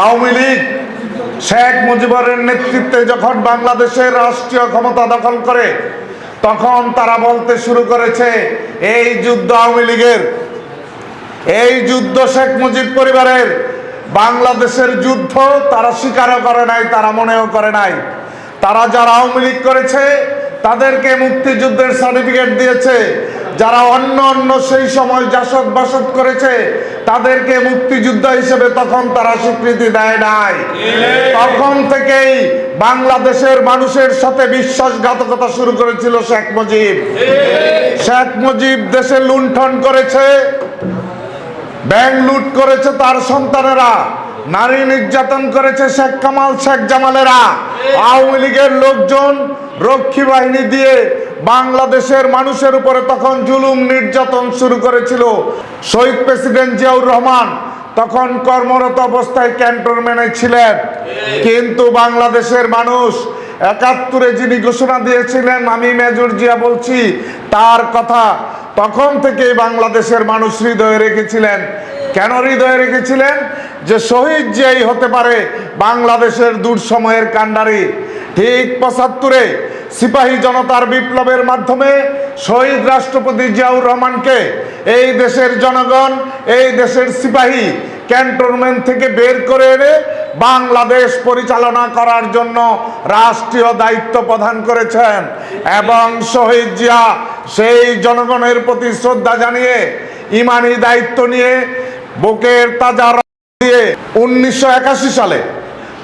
আওয়ামী লীগ, শেখ মুজিবুরের নেতৃত্বে যখন বাংলাদেশের রাষ্ট্রীয় ক্ষমতা দখল করে, তখন তারা বলতে শুরু করেছে, এই যুদ্ধ আওয়ামী লীগের, এই যুদ্ধ শেখ মুজিব পরিবারের, বাংলাদেশের যুদ্ধ তারা স্বীকারও করে নাই, তারা মনেও করে নাই। তারা যারা আওয়ামী লীগ করেছে, তাদেরকে মুক্তিযুদ্ধের সার্টিফিকেট দিয়েছে। যারা অন্য অন্য সেই সময় জাসদ বাসদ করেছে, তাদেরকে মুক্তিযুদ্ধ হিসেবে তখন তারা স্বীকৃতি দেয় নাই। তখন থেকেই বাংলাদেশের মানুষের সাথে বিশ্বাসঘাতকতা শুরু করেছিল শেখ মুজিব। শেখ মুজিব দেশে লুণ্ঠন করেছে, ব্যাংক লুট করেছে তার সন্তানেরা, নারী নির্যাতন করেছে শেখ কামাল, শেখ জামালেরা। আওয়ামী লীগের লোকজন রক্ষী বাহিনী দিয়ে বাংলাদেশের মানুষের উপরে তখন জুলুম নির্যাতন শুরু করেছিল। শহীদ প্রেসিডেন্ট জিয়াউর রহমান তখন কর্মরত অবস্থায় ক্যান্টনমেন্টে ছিলেন। কিন্তু বাংলাদেশের মানুষ একাত্তরে যিনি ঘোষণা দিয়েছিলেন, আমি মেজর জিয়া বলছি, তার কথা তখন থেকে বাংলাদেশের মানুষ হৃদয়ে রেখেছিলেন। কেন হৃদয়ে রেখেছিলেন? যে শহীদ জিয়াই হতে পারে বাংলাদেশের দূর সময়ের কাণ্ডারি। ঠিক পঁচাত্তরে সিপাহী জনতার বিপ্লবের মাধ্যমে শহীদ রাষ্ট্রপতি জিয়াউর রহমানকে এই দেশের জনগণ, এই দেশের সিপাহী ক্যান্টনমেন্ট থেকে বের করে এনে বাংলাদেশ পরিচালনা করার জন্য রাষ্ট্রীয় দায়িত্ব প্রদান করেছেন। এবং শহীদ জিয়া সেই জনগণের প্রতি শ্রদ্ধা জানিয়ে ইমানি দায়িত্ব নিয়ে বুকের তাজা দিয়ে উনিশশো একাশি সালে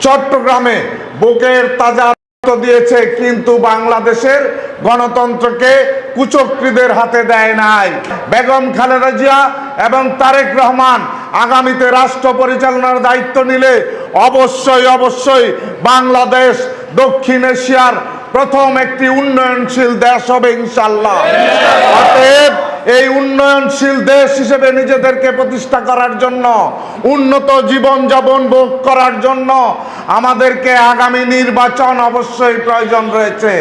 চট্টগ্রামে বুকের তাজা দিয়েছে, কিন্তু বাংলাদেশের গণতন্ত্রকে কুচক্রীদের হাতে দেয় নাই। বেগম খালেদা জিয়া এবং তারেক রহমান আগামীতে রাষ্ট্র পরিচালনার দায়িত্ব নিলে অবশ্যই অবশ্যই বাংলাদেশ দক্ষিণ এশিয়ার প্রথম একটি উন্নয়নশীল দেশ হবে ইনশাল্লাহ অতএব এই উন্নয়নশীল দেশ হিসেবে নিজেদেরকে প্রতিষ্ঠা করার জন্য, উন্নত জীবনযাপন ভোগ করার জন্য আমাদেরকে আগামী নির্বাচন অবশ্যই প্রয়োজন রয়েছে।